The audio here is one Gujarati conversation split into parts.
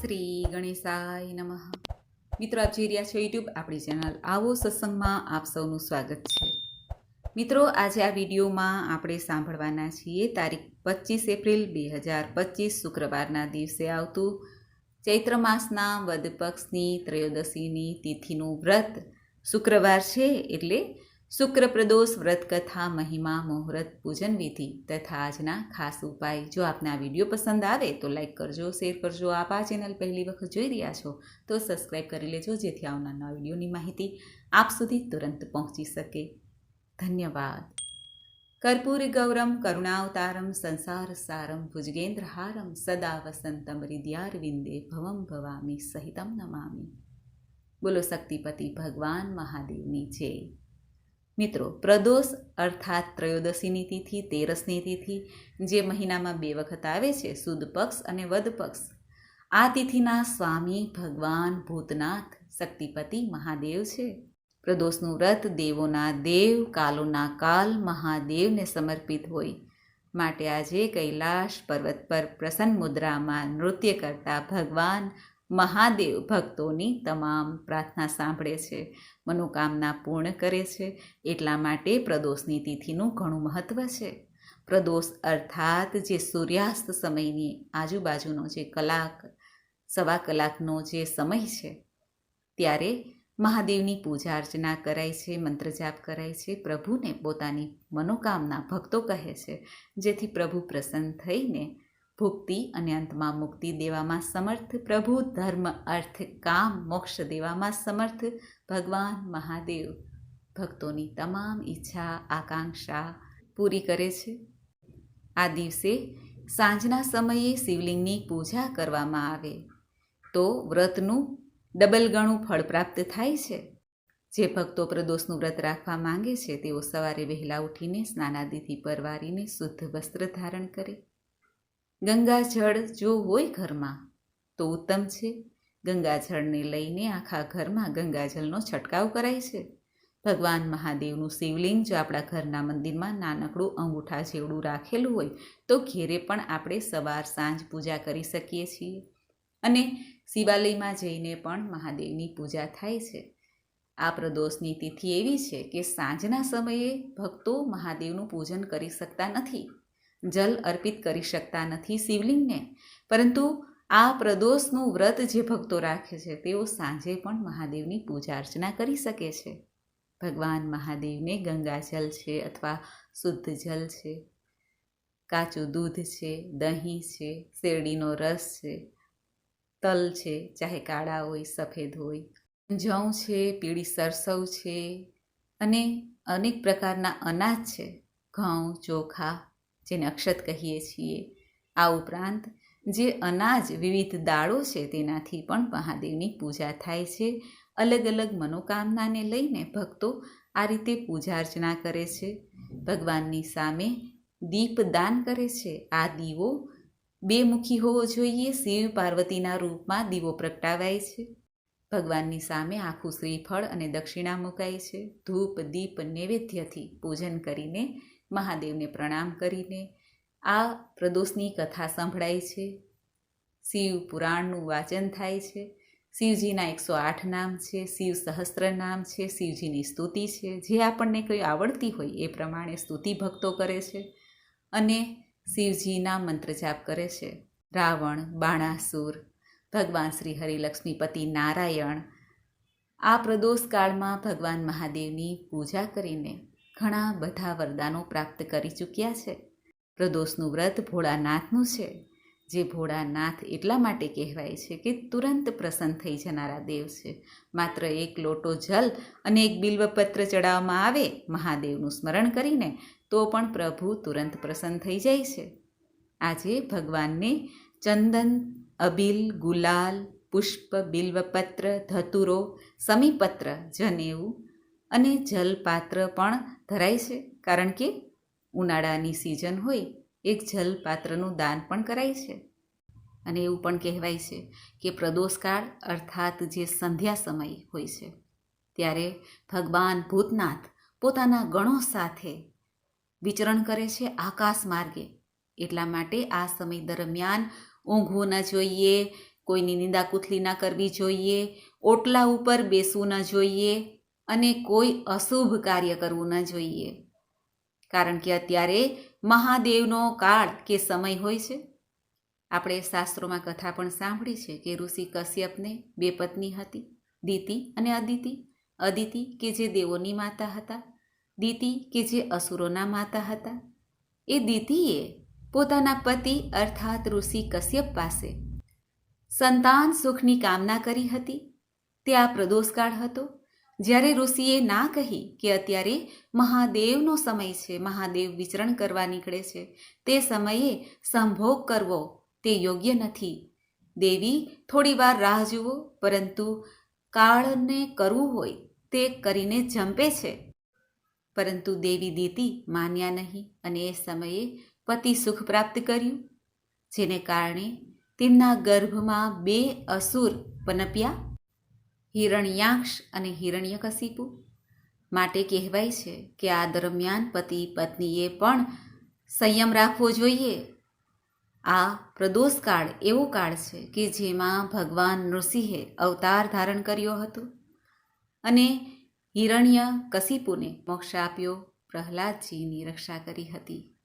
શ્રી ગણેશાય નમઃ. મિત્રો, આપ જોઈ રહ્યા છો યુટ્યુબ આપણી ચેનલ આવો સત્સંગમાં આપ સૌનું સ્વાગત છે. મિત્રો, આજે આ વિડીયોમાં આપણે સાંભળવાના છીએ તારીખ પચીસ એપ્રિલ બે હજાર પચીસ, શુક્રવારના દિવસે આવતું ચૈત્ર માસના વદ પક્ષની ત્રયોદશીની તિથિનું વ્રત. શુક્રવાર છે એટલે શુક્ર પ્રદોષ વ્રત મહિમા, મુહૂર્ત, પૂજન વિધિ તથા આજના ખાસ ઉપાય. જો આપને આ વીડિયો પસંદ આવે તો લાઈક કરજો, શેર કરજો. આપ આ ચેનલ પહેલી વખત જોઈ રહ્યા છો તો સબસ્ક્રાઈબ કરી લેજો, જેથી આવનારના વિડીયોની માહિતી આપ સુધી તુરંત પહોંચી શકે. ધન્યવાદ. કર્પૂર ગૌરમ, કરુણાવતારમ, સંસાર સારમ, ભુજગેન્દ્રહારમ, સદા વસંતમ હૃદયાર ભવમ ભવામી, સહિતમ નમામી. બોલો શક્તિપતિ ભગવાન મહાદેવની જય. મિત્રો, પ્રદોષ અર્થાત ત્રયોદશીની તિથિ, તેરસની તિથિ, જે મહિનામાં બે વખત આવે છે, સુદ પક્ષ અને વદ પક્ષ. આ તિથિના સ્વામી ભગવાન ભૂતનાથ શક્તિપતિ મહાદેવ છે. પ્રદોષનું વ્રત દેવોના દેવ, કાલોના કાલ, મહાદેવને સમર્પિત હોય. માટે આજે કૈલાશ પર્વત પર પ્રસન્ન મુદ્રામાં નૃત્ય કરતા ભગવાન મહાદેવ ભક્તોની તમામ પ્રાર્થના સાંભળે છે, મનોકામના પૂર્ણ કરે છે, એટલા માટે પ્રદોષની તિથિનું ઘણું મહત્ત્વ છે. પ્રદોષ અર્થાત જે સૂર્યાસ્ત સમયની આજુબાજુનો જે કલાક, સવા કલાકનો જે સમય છે, ત્યારે મહાદેવની પૂજા અર્ચના કરાય છે, મંત્ર જાપ કરાય છે, પ્રભુને પોતાની મનોકામના ભક્તો કહે છે, જેથી પ્રભુ પ્રસન્ન થઈને ભુક્તિ અને અંતમાં મુક્તિ દેવામાં સમર્થ. પ્રભુ ધર્મ, અર્થ, કામ, મોક્ષ દેવામાં સમર્થ. ભગવાન મહાદેવ ભક્તોની તમામ ઈચ્છા, આકાંક્ષા પૂરી કરે છે. આ દિવસે સાંજના સમયે શિવલિંગની પૂજા કરવામાં આવે. તો વ્રતનું ડબલ ગણું ફળ પ્રાપ્ત થાય છે. જે ભક્તો પ્રદોષનું વ્રત રાખવા માંગે છે, તેઓ સવારે વહેલા ઉઠીને સ્નાનાદિથી પરવારીને શુદ્ધ વસ્ત્ર ધારણ કરે. ગંગાજળ જો હોય ઘરમાં, તો ઉત્તમ છે. ગંગાજળને લઈને આખા ઘરમાં ગંગાજળનો છંટકાવ કરાય છે. ભગવાન મહાદેવનું શિવલિંગ જો આપણા ઘરના મંદિરમાં નાનકડું અંગૂઠા જેવડું રાખેલું હોય, તો ઘેરે પણ આપણે સવાર સાંજ પૂજા કરી શકીએ છીએ. અને શિવાલયમાં જઈને પણ મહાદેવની પૂજા થાય છે. આ પ્રદોષની તિથિ એવી છે કે સાંજના સમયે ભક્તો મહાદેવનું પૂજન કરી શકતા નથી. જલ અર્પિત કરી શકતા નથી શિવલિંગને. પરંતુ આ પ્રદોષનું વ્રત જે ભક્તો રાખે છે, તેઓ સાંજે પણ મહાદેવની પૂજા અર્ચના કરી શકે છે. ભગવાન મહાદેવને ગંગાજલ છે અથવા શુદ્ધ જલ છે, કાચું દૂધ છે, દહીં છે, શેરડીનો રસ છે, તલ છે, ચાહે કાળા હોય, સફેદ હોય જવ છે, પીળી સરસવ છે અને અનેક પ્રકારના અનાજ છે. ઘઉં, ચોખા જેને અક્ષત કહીએ છીએ. આ ઉપરાંત, જે અનાજ વિવિધ દાળો છે તેનાથી પણ મહાદેવની પૂજા થાય છે. અલગ અલગ મનોકામનાને લઈને ભક્તો આ રીતે પૂજા અર્ચના કરે છે. ભગવાનની સામે દીપ દાન કરે છે. આ દીવો બે મુખી હોવો જોઈએ. શિવ પાર્વતીના રૂપમાં દીવો પ્રગટાવાય છે. ભગવાનની સામે આખું શ્રીફળ અને દક્ષિણા મુકાય છે. ધૂપ, દીપ, નૈવેદ્યથી પૂજન કરીને મહાદેવને પ્રણામ કરીને આ પ્રદોષની કથા સંભળાય છે. શિવ પુરાણનું વાચન થાય છે. શિવજીના એકસો આઠ નામ છે. શિવ સહસ્ત્ર નામ છે. શિવજીની સ્તુતિ છે. જે આપણને કંઈ આવડતી હોય એ પ્રમાણે સ્તુતિ ભક્તો કરે છે અને શિવજીના મંત્ર જાપ કરે છે. રાવણ, બાણાસુર, ભગવાન શ્રી હરિલક્ષ્મીપતિ નારાયણ આ પ્રદોષ કાળમાં ભગવાન મહાદેવની પૂજા કરીને ઘણા બધા વરદાનો પ્રાપ્ત કરી ચૂક્યા છે. પ્રદોષનું વ્રત ભોળાનાથનું છે. જે ભોળાનાથ એટલા માટે કહેવાય છે કે તુરંત પ્રસન્ન થઈ જનારા દેવ છે. માત્ર એક લોટો જલ અને એક બિલ્વપત્ર ચડાવવામાં આવે મહાદેવનું સ્મરણ કરીને તો પણ પ્રભુ તુરંત પ્રસન્ન થઈ જાય છે. આજે ભગવાનને ચંદન, અબિલ, ગુલાલ, પુષ્પ, બિલ્વપત્ર, ધતુરો, સમીપત્ર જનેવું અને જલપાત્ર પણ ધરાય છે, કારણ કે ઉનાળાની સિઝન હોય, એક જલપાત્રનું દાન પણ કરાય છે. અને એવું પણ કહેવાય છે કે પ્રદોષકાળ અર્થાત જે સંધ્યા સમય હોય છે, ત્યારે ભગવાન ભૂતનાથ પોતાના ગણો સાથે વિચરણ કરે છે આકાશ માર્ગે. એટલા માટે આ સમય દરમિયાન ઊંઘવું ન જોઈએ, કોઈની નિંદા કુથલી ન કરવી જોઈએ, ઓટલા ઉપર બેસવું ન જોઈએ અને કોઈ અશુભ કાર્ય કરવું ન જોઈએ. કારણ કે અત્યારે મહાદેવનો કાળ કે સમય હોય છે. આપણે શાસ્ત્રોમાં કથા પણ સાંભળી છે કે ઋષિ કશ્યપને બે પત્ની હતી, દિતિ અને અદિતિ. અદિતિ કે જે દેવોની માતા હતા, દિતિ કે જે અસુરોના માતા હતા. એ દિતિએ પોતાના પતિ અર્થાત ઋષિ કશ્યપ પાસે સંતાન સુખની કામના કરી હતી. તે આ પ્રદોષકાળ હતો. જ્યારે ઋષિએ ના કહી કે અત્યારે મહાદેવનો સમય છે, મહાદેવ વિચરણ કરવા નીકળે છે, તે સમયે સંભોગ કરવો તે યોગ્ય નથી. દેવી થોડી વાર રાહ જુઓ, પરંતુ કાળને કરવું હોય તે કરીને જંપે છે. પરંતુ દેવી દીતી માન્યા નહીં અને એ સમયે પતિ સુખ પ્રાપ્ત કર્યું, જેને કારણે તેમના ગર્ભમાં બે અસુર પનપ્યા. હિરણ્યાક્ષ અને હિરણ્યકશિપુ માટે કહેવાય છે કે આ દરમિયાન પતિ પત્નીએ પણ સંયમ રાખવો જોઈએ. આ પ્રદોષ કાળ એવો કાળ છે કે જેમાં ભગવાન નૃસિંહે અવતાર ધારણ કર્યો હતો અને હિરણ્ય કશિપુને મોક્ષ આપ્યો. પ્રહલાદજીની રક્ષા કરી હતી.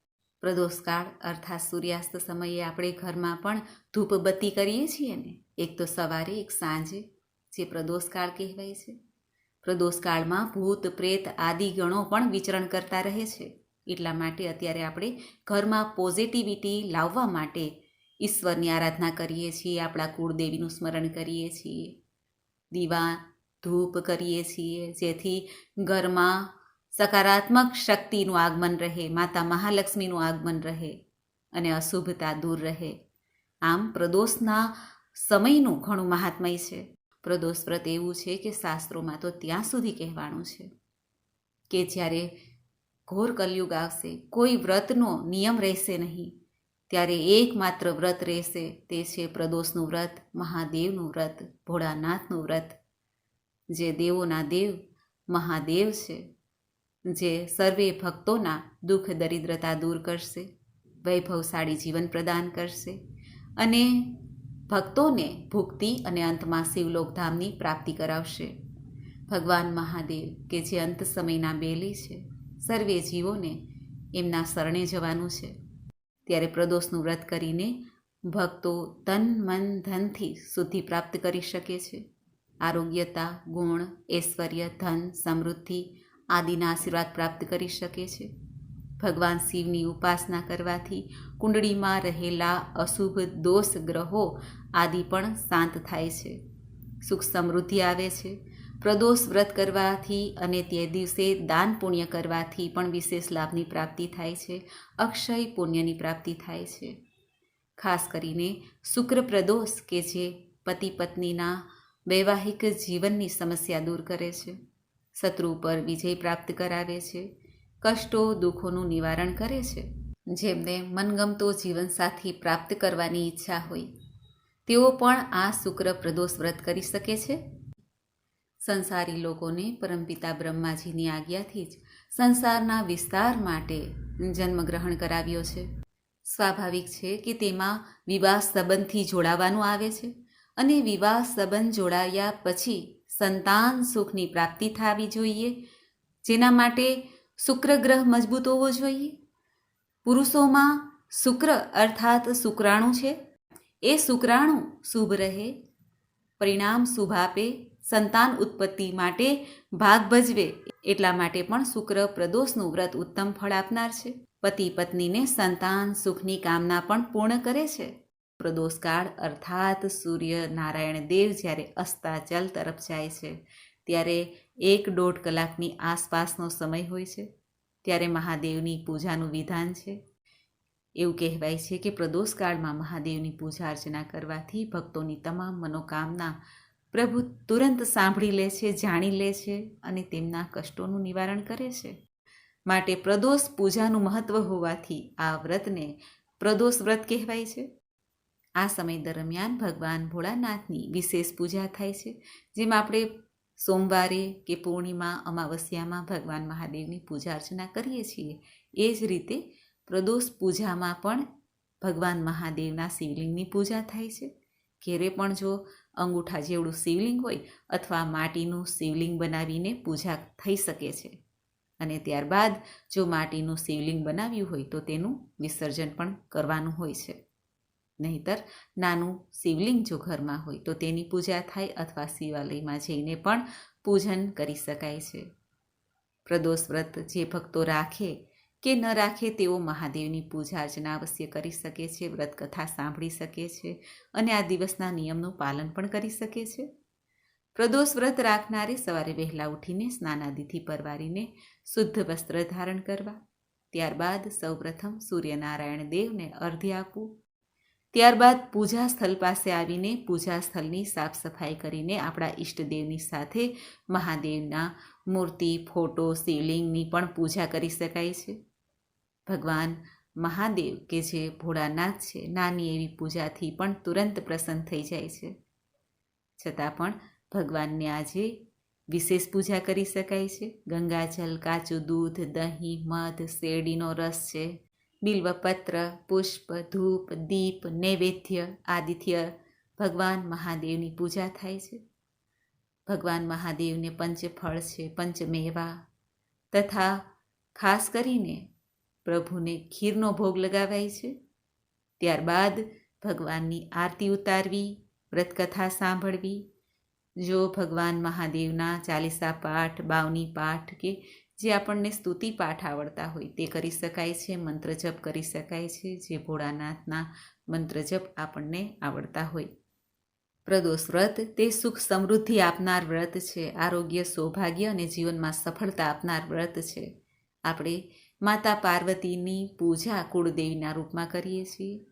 પ્રદોષકાળ અર્થાત સૂર્યાસ્ત સમયે આપણે ઘરમાં પણ ધૂપબત્તી કરીએ છીએ ને? એક તો સવારે, એક સાંજે. જે પ્રદોષકાળ કહેવાય છે. પ્રદોષકાળમાં ભૂત, પ્રેત આદિ ગણો પણ વિચરણ કરતા રહે છે. એટલા માટે અત્યારે આપણે ઘરમાં પોઝિટિવિટી લાવવા માટે ઈશ્વરની આરાધના કરીએ છીએ, આપણા કુળદેવીનું સ્મરણ કરીએ છીએ. દીવા, ધૂપ કરીએ છીએ, જેથી ઘરમાં સકારાત્મક શક્તિનું આગમન રહે, માતા મહાલક્ષ્મીનું આગમન રહે અને અશુભતા દૂર રહે. આમ પ્રદોષના સમયનું ઘણું મહાત્મય છે. પ્રદોષ વ્રત એવું છે કે શાસ્ત્રોમાં તો ત્યાં સુધી કહેવાનું છે કે જ્યારે ઘોર કલયુગ આવશે, કોઈ વ્રતનો નિયમ રહેશે નહીં. ત્યારે એકમાત્ર વ્રત રહેશે તે છે પ્રદોષનું વ્રત, મહાદેવનું વ્રત, ભોળાનાથનું વ્રત. જે દેવોના દેવ, મહાદેવ છે, જે સર્વે ભક્તોના દુઃખ દરિદ્રતા દૂર કરશે, વૈભવશાળી જીવન પ્રદાન કરશે. અને ભક્તોને ભુક્તિ અને અંતમાં શિવલોકધામની પ્રાપ્તિ કરાવશે. ભગવાન મહાદેવ કે જે અંત સમયના બેલી છે, સર્વે જીવોને એમના શરણે જવાનું છે. ત્યારે પ્રદોષનું વ્રત કરીને ભક્તો તન, મન, ધનથી શુદ્ધિ પ્રાપ્ત કરી શકે છે. આરોગ્યતા, ગુણ, ઐશ્વર્ય, ધન, સમૃદ્ધિ આદિના આશીર્વાદ પ્રાપ્ત કરી શકે છે. ભગવાન શિવની ઉપાસના કરવાથી કુંડળીમાં રહેલા અશુભ દોષ ગ્રહો આદિ પણ શાંત થાય છે. સુખ સમૃદ્ધિ આવે છે. પ્રદોષ વ્રત કરવાથી અને તે દિવસે દાન પુણ્ય કરવાથી પણ વિશેષ લાભની પ્રાપ્તિ થાય છે. અક્ષય પુણ્યની પ્રાપ્તિ થાય છે. ખાસ કરીને શુક્ર પ્રદોષ કે જે પતિ પત્નીના વૈવાહિક જીવનની સમસ્યા દૂર કરે છે. શત્રુ પર વિજય પ્રાપ્ત કરાવે છે. કષ્ટો દુઃખોનું નિવારણ કરે છે. જેમને મનગમતો જીવનસાથી પ્રાપ્ત કરવાની ઈચ્છા હોય. તેઓ પણ આ શુક્ર પ્રદોષ વ્રત કરી શકે છે. સંસારી લોકોને પરમપિતા બ્રહ્માજીની આજ્ઞાથી જ સંસારના વિસ્તાર માટે જન્મગ્રહણ કરાવ્યો છે. સ્વાભાવિક છે કે તેમાં વિવાહ સંબંધથી જોડાવાનું આવે છે અને વિવાહ સંબંધ જોડાયા પછી સંતાન સુખની પ્રાપ્તિ થવી જોઈએ, જેના માટે શુક્ર ગ્રહ મજબૂત હોવો જોઈએ? પુરુષોમાં શુક્ર અર્થાત શુક્રાણુ છે. એ શુક્રાણુ શુભ રહે, પરિણામ શુભ આપે, સંતાન ઉત્પત્તિ માટે ભાગ ભજવે, એટલા માટે પણ શુક્ર પ્રદોષનું વ્રત ઉત્તમ ફળ આપનાર છે. પતિ પત્નીને સંતાન સુખની કામના પણ પૂર્ણ કરે છે. પ્રદોષકાળ અર્થાત સૂર્ય નારાયણ દેવ જ્યારે અસ્તાચલ તરફ જાય છે, ત્યારે એક દોઢ કલાકની આસપાસનો સમય હોય છે, ત્યારે મહાદેવની પૂજાનું વિધાન છે. એવું કહેવાય છે કે પ્રદોષકાળમાં મહાદેવની પૂજા અર્ચના કરવાથી ભક્તોની તમામ મનોકામના પ્રભુ તુરંત સાંભળી લે છે, જાણી લે છે અને તેમના કષ્ટોનું નિવારણ કરે છે. માટે પ્રદોષ પૂજાનું મહત્વ હોવાથી આ વ્રતને પ્રદોષ વ્રત કહેવાય છે. આ સમય દરમિયાન ભગવાન ભોળાનાથની વિશેષ પૂજા થાય છે, જેમાં આપણે સોમવારે કે પૂર્ણિમા અમાવસ્યામાં ભગવાન મહાદેવની પૂજા અર્ચના કરીએ છીએ. એ જ રીતે પ્રદોષ પૂજામાં પણ ભગવાન મહાદેવના શિવલિંગની પૂજા થાય છે. ઘેરે પણ જો અંગૂઠા જેવડું શિવલિંગ હોય અથવા માટીનું શિવલિંગ બનાવીને પૂજા થઈ શકે છે. અને ત્યારબાદ જો માટીનું શિવલિંગ બનાવ્યું હોય તો તેનું વિસર્જન પણ કરવાનું હોય છે. નહીતર નાનું શિવલિંગ જો ઘરમાં હોય તો તેની પૂજા થાય અથવા શિવાલયમાં જઈને પણ પૂજન કરી શકાય છે. પ્રદોષ વ્રત જે ભક્તો રાખે કે ન રાખે તેઓ મહાદેવની પૂજા અર્ચના અવશ્ય કરી શકે છે વ્રત કથા સાંભળી શકે છે અને આ દિવસના નિયમનું પાલન પણ કરી શકે છે. પ્રદોષ વ્રત રાખનારે સવારે વહેલા ઉઠીને સ્નાનાદિથી પરવારીને શુદ્ધ વસ્ત્ર ધારણ કરવા, ત્યારબાદ સૌપ્રથમ સૂર્યનારાયણ દેવને અર્ધ્ય આપવું ત્યારબાદ પૂજા સ્થળ પાસે આવીને પૂજા સ્થળની સાફ સફાઈ કરીને આપણા ઈષ્ટદેવની સાથે મહાદેવના મૂર્તિ, ફોટો શિવલિંગની પણ પૂજા કરી શકાય છે. ભગવાન મહાદેવ કે જે ભોળાનાથ છે, નાની એવી પૂજાથી પણ તુરંત પ્રસન્ન થઈ જાય છે. છતાં પણ ભગવાનને આજે વિશેષ પૂજા કરી શકાય છે. ગંગાજલ કાચું દૂધ, દહીં, મધ, શેરડીનો રસ છે. બિલ્વપત્ર, પુષ્પ, ધૂપ, દીપ, નૈવેદ્ય આદિત્ય ભગવાન મહાદેવની પૂજા થાય છે. ભગવાન મહાદેવને પંચફળ છે, પંચમેવા તથા ખાસ કરીને પ્રભુને ખીરનો ભોગ લગાવાય છે. ત્યારબાદ ભગવાનની આરતી ઉતારવી, વ્રતકથા સાંભળવી. જો ભગવાન મહાદેવના ચાલીસા પાઠ, બાવની પાઠ કે જે આપણને સ્તુતિ પાઠ આવડતા હોય તે કરી શકાય છે, મંત્ર જપ કરી શકાય છે, જે ભોળાનાથના મંત્ર જપ આપણને આવડતા હોય. પ્રદોષ વ્રત, તે સુખ સમૃદ્ધિ આપનાર વ્રત છે, આરોગ્ય સૌભાગ્ય અને જીવનમાં સફળતા આપનાર વ્રત છે. આપણે માતા પાર્વતીની પૂજા કુળદેવીના રૂપમાં કરીએ છીએ,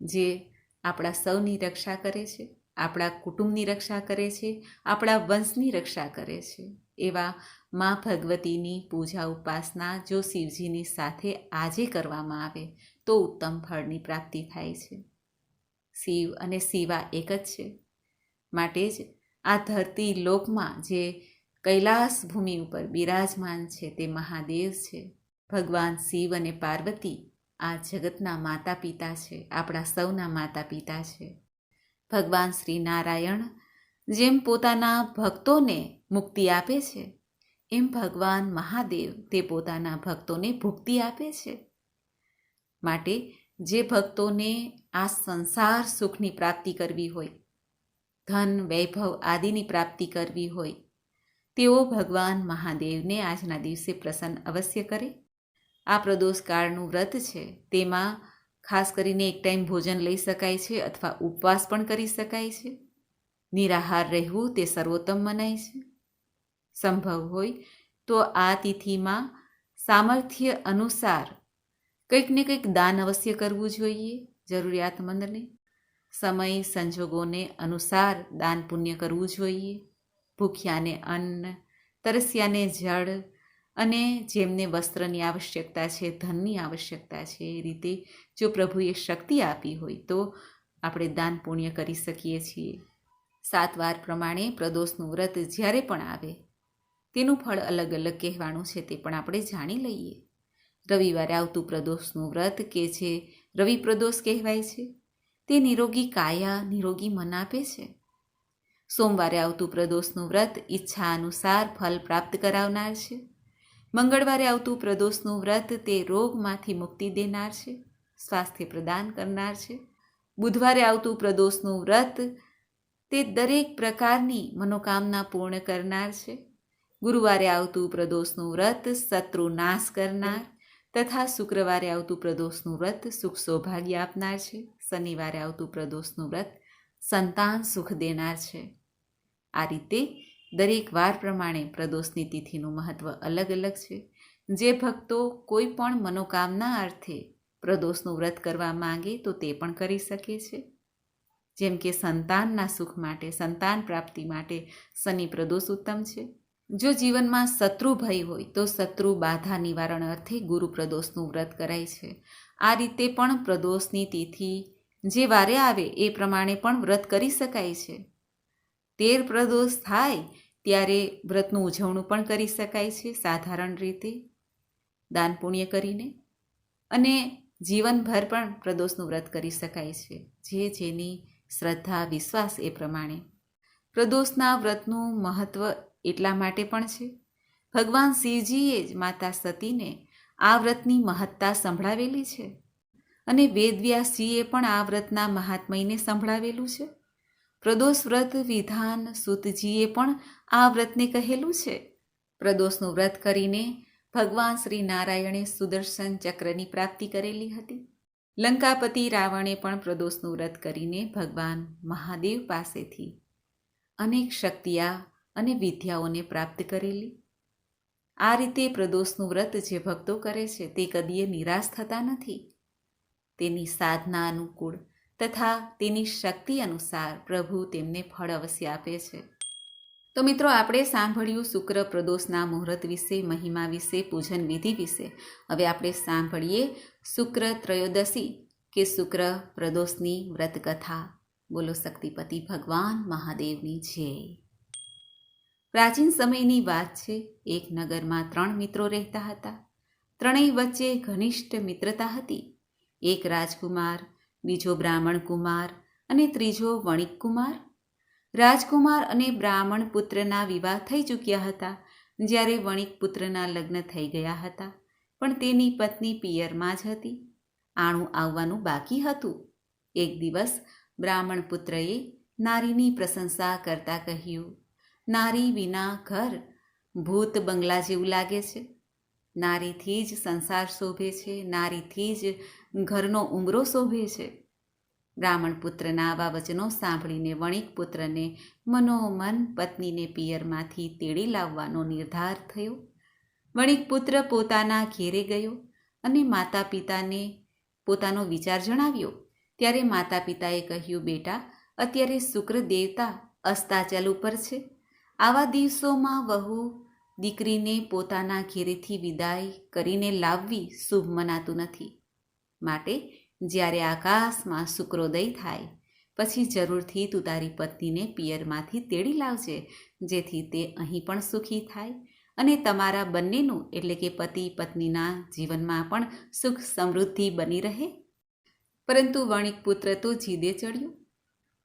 જે આપણા સૌની રક્ષા કરે છે, આપણા કુટુંબની રક્ષા કરે છે, આપણા વંશની રક્ષા કરે છે. એવા મા ભગવતીની પૂજા ઉપાસના જો શિવજીની સાથે આજે કરવામાં આવે, તો ઉત્તમ ફળની પ્રાપ્તિ થાય છે. શિવ અને શિવા એક જ છે. માટે જ આ ધરતી લોકમાં જે કૈલાસ ભૂમિ ઉપર બિરાજમાન છે તે મહાદેવ છે. ભગવાન શિવ અને પાર્વતી આ જગતના માતા પિતા છે, આપણા સૌના માતા પિતા છે. ભગવાન શ્રી નારાયણ જેમ પોતાના ભક્તોને મુક્તિ આપે છે, એમ ભગવાન મહાદેવ તે પોતાના ભક્તોને ભુક્તિ આપે છે. માટે જે ભક્તોને આ સંસાર સુખની પ્રાપ્તિ કરવી હોય, ધન, વૈભવ આદિની પ્રાપ્તિ કરવી હોય, તેઓ ભગવાન મહાદેવને આજના દિવસે પ્રસન્ન અવશ્ય કરે. આ પ્રદોષ કાળનું વ્રત છે, તેમાં ખાસ કરીને એક ટાઈમ ભોજન લઈ શકાય છે અથવા ઉપવાસ પણ કરી શકાય છે. નિરાહાર રહેવું તે સર્વોત્તમ મનાય છે. સંભવ હોય તો આ તિથિમાં સામર્થ્ય અનુસાર કંઈક ને કંઈક દાન અવશ્ય કરવું જોઈએ જરૂરિયાતમંદને. સમય સંજોગોને અનુસાર દાન પુણ્ય કરવું જોઈએ. ભૂખ્યાને અન્ન, તરસ્યાને જળ અને જેમને વસ્ત્રની આવશ્યકતા છે, ધનની આવશ્યકતા છે એ રીતે જો પ્રભુએ શક્તિ આપી હોય તો આપણે દાન પુણ્ય કરી શકીએ છીએ. સાત વાર પ્રમાણે પ્રદોષનું વ્રત જ્યારે પણ આવે, તેનું ફળ અલગ અલગ કહેવાનું છે તે પણ આપણે જાણી લઈએ. રવિવારે આવતું પ્રદોષનું વ્રત કે જે રવિ પ્રદોષ કહેવાય છે, તે નિરોગી કાયા, નિરોગી મન આપે છે. સોમવારે આવતું પ્રદોષનું વ્રત ઈચ્છા અનુસાર ફલ પ્રાપ્ત કરાવનાર છે. મંગળવારે આવતું પ્રદોષનું વ્રત તે રોગમાંથી મુક્તિ દેનાર છે, સ્વાસ્થ્ય પ્રદાન કરનાર છે. બુધવારે આવતું પ્રદોષનું વ્રત તે દરેક પ્રકારની મનોકામના પૂર્ણ કરનાર છે. ગુરુવારે આવતું પ્રદોષનું વ્રત, શત્રુ નાશ કરનાર તથા શુક્રવારે આવતું પ્રદોષનું વ્રત, સુખ સૌભાગ્ય આપનાર છે. શનિવારે આવતું પ્રદોષનું વ્રત, સંતાન સુખ દેનાર છે. આ રીતે દરેક વાર પ્રમાણે પ્રદોષની તિથિનું મહત્વ અલગ અલગ છે. જે ભક્તો કોઈ પણ મનોકામના અર્થે પ્રદોષનું વ્રત કરવા માંગે તો તે પણ કરી શકે છે. જેમ કે સંતાનના સુખ માટે, સંતાન પ્રાપ્તિ માટે શનિ પ્રદોષ ઉત્તમ છે. જો જીવનમાં શત્રુ ભય હોય, તો શત્રુ બાધા નિવારણ અર્થે ગુરુ પ્રદોષનું વ્રત કરાય છે. આ રીતે પણ પ્રદોષની તિથિ જે વારે આવે, એ પ્રમાણે પણ વ્રત કરી શકાય છે. તેર પ્રદોષ થાય, ત્યારે વ્રતનું ઉજવણું પણ કરી શકાય છે, સાધારણ રીતે. દાન પુણ્ય કરીને. અને જીવનભર પણ પ્રદોષનું વ્રત કરી શકાય છે, જે જેની શ્રદ્ધા, વિશ્વાસ એ પ્રમાણે. પ્રદોષના વ્રતનું મહત્વ એટલા માટે પણ છે. ભગવાન શિવજીએ જ માતા સતીને આ વ્રતની મહત્તા સંભળાવેલી છે. અને વેદવ્યાસજીએ પણ આ વ્રતના મહાત્મયને સંભળાવેલું છે. પ્રદોષ વ્રત વિધાન સુતજીએ પણ આ વ્રતને કહેલું છે. પ્રદોષનું વ્રત કરીને ભગવાન શ્રી નારાયણે સુદર્શન ચક્રની પ્રાપ્તિ કરેલી હતી. લંકાપતિ રાવણે પણ પ્રદોષનું વ્રત કરીને ભગવાન મહાદેવ પાસેથી અનેક શક્તિયા અને વિદ્યાઓને પ્રાપ્ત કરેલી. આ રીતે પ્રદોષનું વ્રત જે ભક્તો કરે છે તે કદીએ નિરાશ થતા નથી. તેની સાધના અનુકૂળ તથા તેની શક્તિ અનુસાર પ્રભુ તેમને ફળ અવશ્ય આપે છે. તો મિત્રો, આપણે સાંભળ્યું શુક્ર પ્રદોષના મુહૂર્ત વિશે, મહિમા વિશે, પૂજન વિધિ વિશે. હવે આપણે સાંભળીએ શુક્ર ત્રયોદશી કે શુક્ર પ્રદોષની વ્રતકથા. બોલો, શક્તિપતિ ભગવાન મહાદેવની જય. પ્રાચીન સમયની વાત છે, એક નગરમાં ત્રણ મિત્રો રહેતા હતા. ત્રણેય વચ્ચે ઘનિષ્ઠ મિત્રતા હતી. એક રાજકુમાર, બીજો બ્રાહ્મણ કુમાર અને ત્રીજો વણિક કુમાર રાજકુમાર અને બ્રાહ્મણ પુત્રના વિવાહ થઈ ચૂક્યા હતા, જ્યારે વણિક પુત્રના લગ્ન થઈ ગયા હતા. પણ તેની પત્ની પિયરમાં જ હતી. આણું આવવાનું બાકી હતું. એક દિવસ બ્રાહ્મણ પુત્રએ નારીની પ્રશંસા કરતા કહ્યું, નારી વિના ઘર ભૂત બંગલા જેવું લાગે છે. નારીથી જ સંસાર શોભે છે, નારીથી જ ઘરનો ઉમરો શોભે છે. બ્રાહ્મણ પુત્રના આવા વચનો સાંભળીને વણિક પુત્રને મનોમન પત્નીને પિયરમાંથી તેડી લાવવાનો નિર્ધાર થયો. વણિક પુત્ર પોતાના ઘેરે ગયો અને માતા પિતાને પોતાનો વિચાર જણાવ્યો. ત્યારે માતા પિતાએ કહ્યું, બેટા, અત્યારે શુક્ર દેવતા અસ્તાચલ ઉપર છે. આવા દિવસોમાં વહુ દીકરીને પોતાના ઘેરેથી વિદાય કરીને લાવવી શુભ મનાતું નથી. માટે જ્યારે આકાશમાં શુક્રોદય થાય, પછી જરૂરથી તું તારી પત્નીને પિયરમાંથી તેડી લાવજે, જેથી તે અહીં પણ સુખી થાય. અને તમારા બંનેનું, એટલે કે પતિ પત્નીના જીવનમાં પણ સુખ સમૃદ્ધિ બની રહે. પરંતુ વણિક પુત્ર તો જીદે ચડ્યું.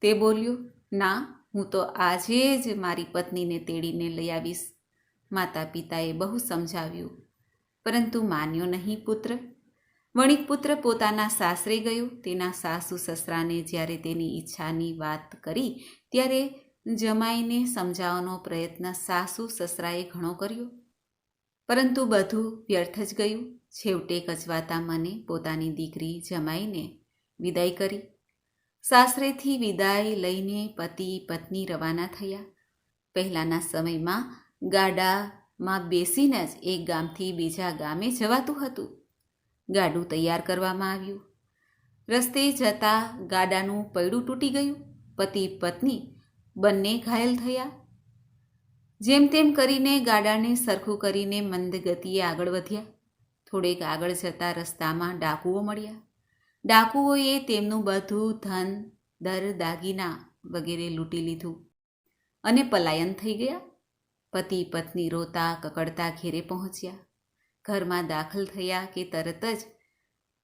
તે બોલ્યો, ના, હું તો આજે જ મારી પત્નીને તેડીને લઈ આવીશ. માતા પિતાએ બહુ સમજાવ્યું. પરંતુ માન્યો નહીં પુત્ર. વણિક પુત્ર પોતાના સાસરે ગયો. તેના સાસુ સસરાને જ્યારે તેની ઈચ્છાની વાત કરી, ત્યારે જમાઈને સમજાવવાનો પ્રયત્ન સાસુ સસરાએ ઘણો કર્યો. પરંતુ બધું વ્યર્થ જ ગયું. છેવટે કચવાતા મને પોતાની દીકરી જમાઈને વિદાય કરી. સાસરેથી વિદાય લઈને પતિ પત્ની રવાના થયા. પહેલાંના સમયમાં ગાડામાં બેસીને જ એક ગામથી બીજા ગામે જવાતું હતું. ગાડું તૈયાર કરવામાં આવ્યું. રસ્તે જતાં ગાડાનું પૈડું તૂટી ગયું. પતિ, પત્ની બંને ઘાયલ થયા. જેમ તેમ કરીને ગાડાને સરખું કરીને મંદ ગતિએ આગળ વધ્યા. થોડેક આગળ જતાં રસ્તામાં ડાકુઓ મળ્યા. ડાકુઓએ તેમનું બધું ધન, દર, દાગીના વગેરે લૂંટી લીધું અને પલાયન થઈ ગયા. પતિ, પત્ની રોતા, કકડતા ઘેરે પહોંચ્યા. ઘરમાં દાખલ થયા કે તરત જ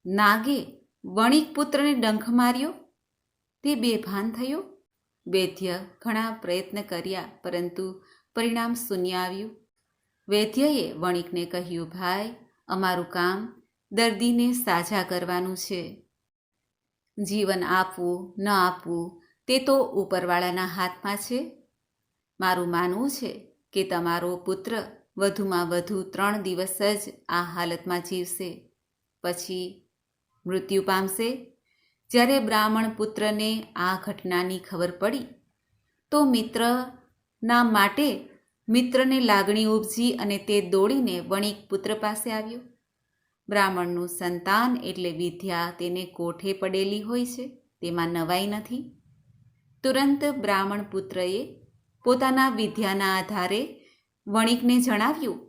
નાગે વણિક પુત્રને ડંખ માર્યો? તે બેભાન થયો. વૈદ્ય ઘણા પ્રયત્ન કર્યા, પરંતુ પરિણામ શૂન્ય આવ્યું. વૈદ્યએ વણિકને કહ્યું, ભાઈ, અમારું કામ દર્દીને સાજા કરવાનું છે. જીવન આપવું, ન આપવું, તે તો ઉપરવાળાના હાથમાં છે. મારું માનવું છે કે તમારો પુત્ર વધુમાં વધુ ત્રણ દિવસ જ આ હાલતમાં જીવશે. પછી મૃત્યુ પામશે. જ્યારે બ્રાહ્મણ પુત્રને આ ઘટનાની ખબર પડી, તો મિત્રના માટે મિત્રને લાગણી ઉપજી અને તે દોડીને વણિક પુત્ર પાસે આવ્યો. બ્રાહ્મણનું સંતાન એટલે વિદ્યા તેને કોઠે પડેલી હોય છે, તેમાં નવાઈ નથી. તુરંત બ્રાહ્મણ પુત્રએ પોતાના વિદ્યાના આધારે વણિકને જણાવ્યું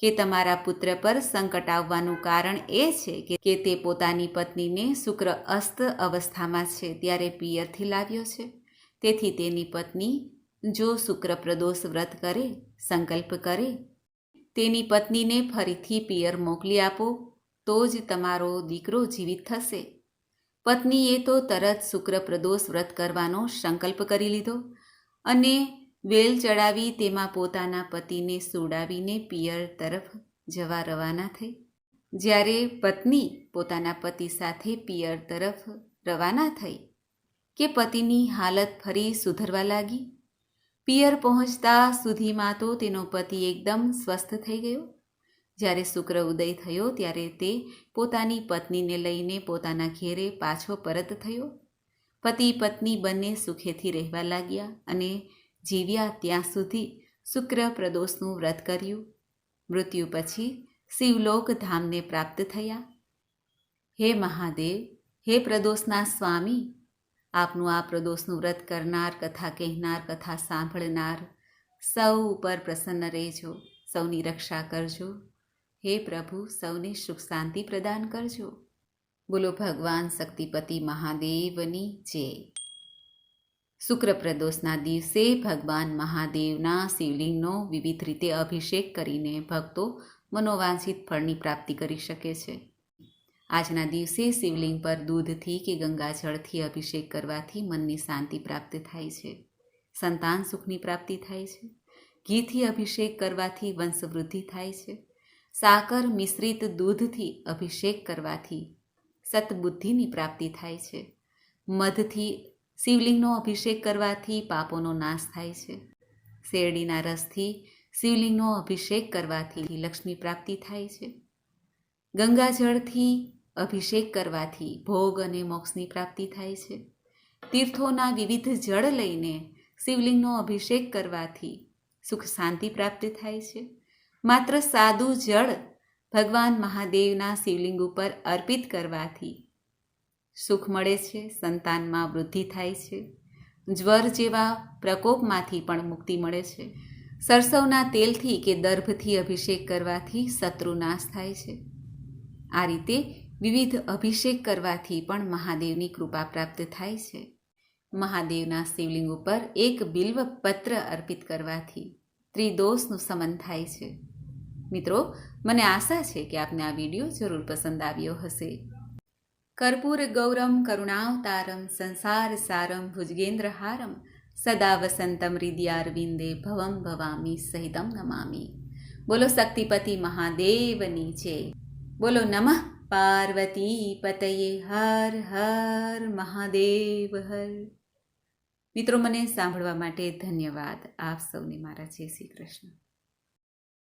કે તમારા પુત્ર પર સંકટ આવવાનું કારણ એ છે કે તે પોતાની પત્નીને શુક્ર અસ્ત અવસ્થામાં છે ત્યારે પિયરથી લાવ્યો છે. તેથી તેની પત્ની જો શુક્ર પ્રદોષ વ્રત કરે, સંકલ્પ કરે, તેની પત્નીને ફરીથી પિયર મોકલી આપો, તો જ તમારો દીકરો જીવિત થશે. પત્નીએ તો તરત શુક્ર પ્રદોષ વ્રત કરવાનો સંકલ્પ કરી લીધો અને વેલ ચડાવી તેમાં પોતાના પતિને સુડાવીને પિયર તરફ જવા રવાના થઈ. જ્યારે પત્ની પોતાના પતિ સાથે પિયર તરફ રવાના થઈ કે પતિની હાલત ફરી સુધરવા લાગી. પિયર પહોંચતા સુધીમાં તો તેનો પતિ એકદમ સ્વસ્થ થઈ ગયો. જ્યારે શુક્ર ઉદય થયો ત્યારે તે પોતાની પત્નીને લઈને પોતાના ઘેરે પાછો પરત થયો. પતિ પત્ની બંને સુખેથી રહેવા લાગ્યા અને જીવ્યા ત્યાં સુધી શુક્ર પ્રદોષનું વ્રત કર્યું. મૃત્યુ પછી શિવલોક ધામને પ્રાપ્ત થયા. હે મહાદેવ, હે પ્રદોષના સ્વામી, આપનું આ પ્રદોષનું વ્રત કરનાર, કથા કહેનાર, કથા સાંભળનાર સૌ ઉપર પ્રસન્ન રહેજો. સૌની રક્ષા કરજો. હે પ્રભુ, સૌને સુખ શાંતિ પ્રદાન કરજો. બોલો ભગવાન શક્તિપતિ મહાદેવની જય. શુક્ર પ્રદોષના દિવસે ભગવાન મહાદેવના શિવલિંગનો વિવિધ રીતે અભિષેક કરીને ભક્તો મનોવાંછિત ફળની પ્રાપ્તિ કરી શકે છે. આજના દિવસે શિવલિંગ પર દૂધથી કે ગંગાજળથી અભિષેક કરવાથી મનની શાંતિ પ્રાપ્ત થાય છે. સંતાન સુખની પ્રાપ્તિ થાય છે. ઘીથી અભિષેક કરવાથી વંશવૃદ્ધિ થાય છે. સાકર મિશ્રિત દૂધથી અભિષેક કરવાથી સતબુદ્ધિની પ્રાપ્તિ થાય છે. મધથી શિવલિંગનો અભિષેક કરવાથી પાપોનો નાશ થાય છે. શેરડીના રસથી શિવલિંગનો અભિષેક કરવાથી લક્ષ્મી પ્રાપ્તિ થાય છે. ગંગાજળથી અભિષેક કરવાથી ભોગ અને મોક્ષની પ્રાપ્તિ થાય છે. તીર્થોના વિવિધ જળ લઈને શિવલિંગનો અભિષેક કરવાથી સુખ શાંતિ પ્રાપ્ત થાય છે. માત્ર સાદું જળ ભગવાન મહાદેવના શિવલિંગ ઉપર અર્પિત કરવાથી સુખ મળે છે, સંતાનમાં વૃદ્ધિ થાય છે. જ્વર જેવા પ્રકોપમાંથી પણ મુક્તિ મળે છે. સરસવના તેલથી કે દર્ભથી અભિષેક કરવાથી શત્રુ નાશ થાય છે. આ રીતે વિવિધ અભિષેક કરવાથી પણ મહાદેવની કૃપા પ્રાપ્ત થાય છે. મહાદેવના શિવલિંગ ઉપર એક બિલ્વ પત્ર અર્પિત કરવાથી ત્રિદોષનું સમન થાય છે. મિત્રો, મને આશા છે કે આપને આ વીડિયો જરૂર પસંદ આવ્યો હશે. કર્પૂર ગૌરમ કરુણાવતારમ સંસાર સારમ ભુજગેન્દ્રહારમ સદા વસંતમ હૃદયારવિંદે ભવમ ભવામી સહિતમ નમામી બોલો શક્તિપતિ મહાદેવની છે બોલો નમઃ પાર્વતી પતયે હર હર મહાદેવ હર મિત્રો મને સાંભળવા માટે ધન્યવાદ. આપ સૌને મારા જય શ્રી કૃષ્ણ.